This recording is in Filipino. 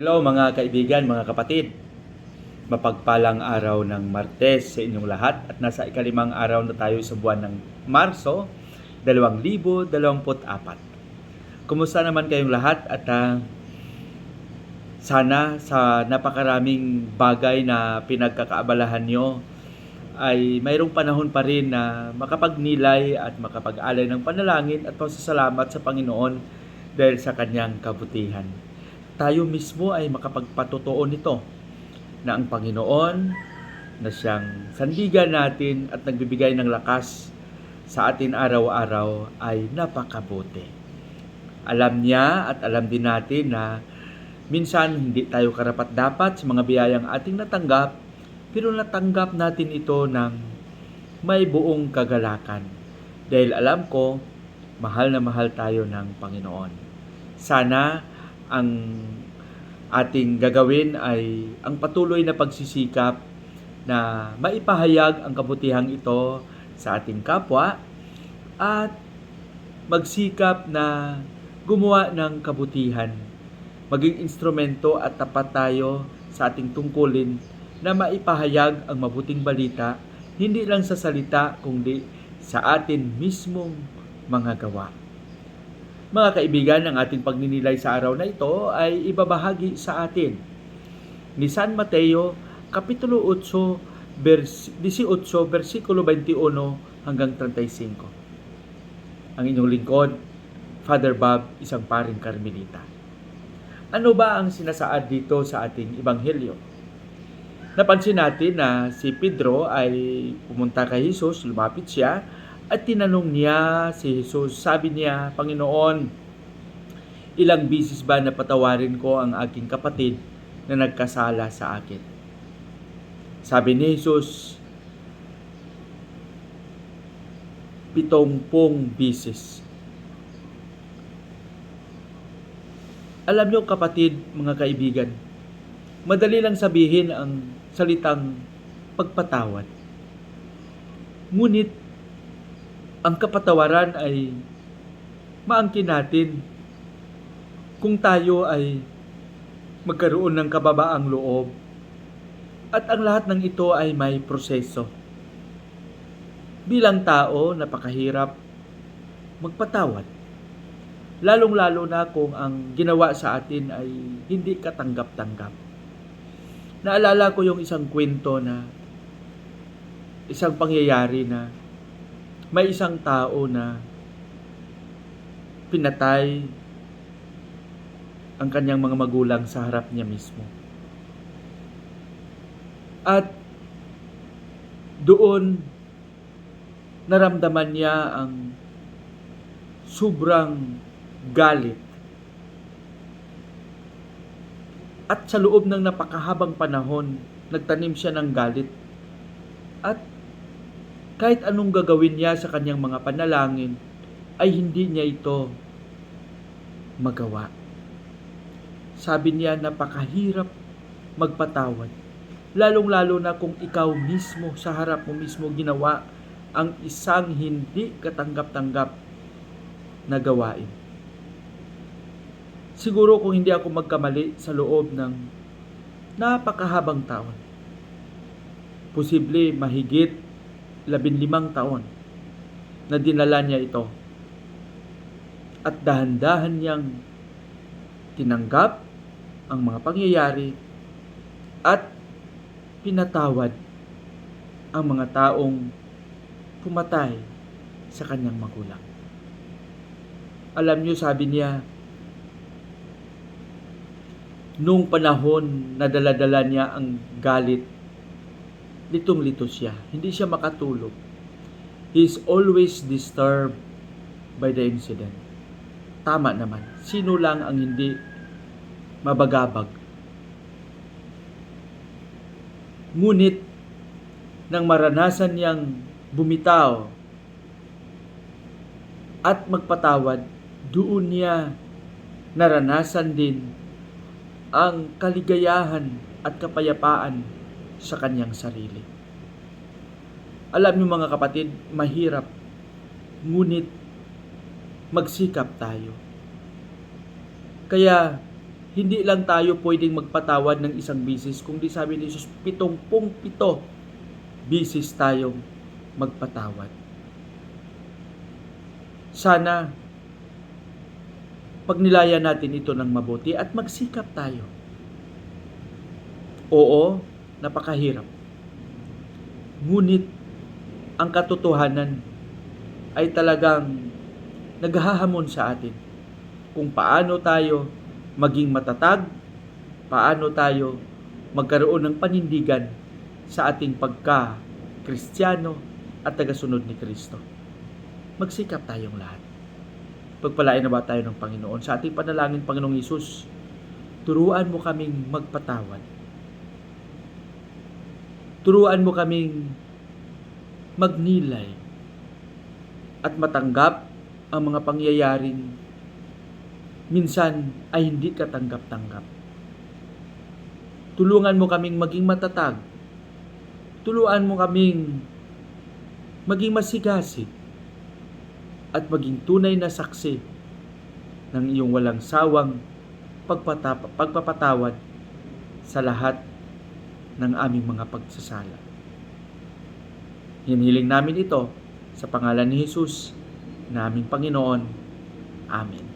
Hello mga kaibigan, mga kapatid. Mapagpalang araw ng Martes sa inyong lahat at nasa ikalimang araw na tayo sa buwan ng Marso 2024. Kumusta naman kayong lahat at ah, sana sa napakaraming bagay na pinagkakaabalahan nyo ay mayroong panahon pa rin na makapagnilay at makapag-alay ng panalangin at pasasalamat sa Panginoon dahil sa kanyang kabutihan tayo mismo ay makapagpatotoo nito na ang Panginoon na siyang sandigan natin at nagbibigay ng lakas sa atin araw-araw ay napakabuti. Alam niya at alam din natin na minsan hindi tayo karapat-dapat sa mga biyayang ating natanggap pero natanggap natin ito ng may buong kagalakan dahil alam ko mahal na mahal tayo ng Panginoon. Sana ang ating gagawin ay ang patuloy na pagsisikap na maipahayag ang kabutihang ito sa ating kapwa at magsikap na gumawa ng kabutihan. Maging instrumento at tapat tayo sa ating tungkulin na maipahayag ang mabuting balita hindi lang sa salita kundi sa atin mismong mga gawa. Mga kaibigan, ang ating pagninilay sa araw na ito ay ibabahagi sa atin ni San Mateo Kapitulo 8, vers 18, versikulo 21 hanggang 35. Ang inyong lingkod, Father Bob, isang paring Karmelita. Ano ba ang sinasaad dito sa ating ebanghelyo? Napansin natin na si Pedro ay pumunta kay Jesus, lumapit siya, at tinanong niya si Jesus, sabi niya, Panginoon, ilang bisis ba napatawarin ko ang aking kapatid na nagkasala sa akin? Sabi ni Jesus, pitongpong bisis. Alam niyo kapatid, mga kaibigan, madali lang sabihin ang salitang pagpatawad. Ngunit ang kapatawaran ay maangkin natin kung tayo ay magkaroon ng kababaang loob at ang lahat ng ito ay may proseso. Bilang tao, napakahirap magpatawad. Lalong-lalo na kung ang ginawa sa atin ay hindi katanggap-tanggap. Naalala ko yung isang kwento na isang pangyayari na may isang tao na pinatay ang kanyang mga magulang sa harap niya mismo. At doon naramdaman niya ang sobrang galit. At sa loob ng napakahabang panahon, nagtanim siya ng galit. At kahit anong gagawin niya sa kanyang mga panalangin, ay hindi niya ito magawa. Sabi niya, napakahirap magpatawad. Lalong-lalo na kung ikaw mismo, sa harap mo mismo ginawa ang isang hindi katanggap-tanggap na gawain. Siguro kung hindi ako magkamali sa loob ng napakahabang taon, posible mahigit labinlimang taon na dinala niya ito. At dahan-dahan niyang tinanggap ang mga pangyayari at pinatawad ang mga taong pumatay sa kanyang magulang. Alam niyo, sabi niya, nung panahon na daladala niya ang galit litong-lito siya. Hindi siya makatulog. He is always disturbed by the incident. Tama naman. Sino lang ang hindi mabagabag? Ngunit, nang maranasan niyang bumitaw at magpatawad, doon niya naranasan din ang kaligayahan at kapayapaan sa kanyang sarili. Alam niyo mga kapatid, mahirap, ngunit magsikap tayo. Kaya, hindi lang tayo pwedeng magpatawad ng isang bisis, kundi sabi ni Jesus, pitongpong pito bisis tayong magpatawad. Sana pagnilayan natin ito ng mabuti at magsikap tayo. Oo, napakahirap. Ngunit ang katotohanan ay talagang naghahamon sa atin kung paano tayo maging matatag, paano tayo magkaroon ng panindigan sa ating pagka-Kristiyano at tagasunod ni Kristo. Magsikap tayong lahat. Pagpalain na ba tayo ng Panginoon sa ating panalangin, Panginoong Isus? Turuan mo kaming magpatawad. Turuan mo kaming magnilay at matanggap ang mga pangyayaring minsan ay hindi katanggap-tanggap. Tulungan mo kaming maging matatag. Tulungan mo kaming maging masigasig at maging tunay na saksi ng iyong walang sawang pagpapatawad sa lahat ng aming mga pagsasala. Hinihiling namin ito sa pangalan ni Jesus, naming Panginoon. Amen.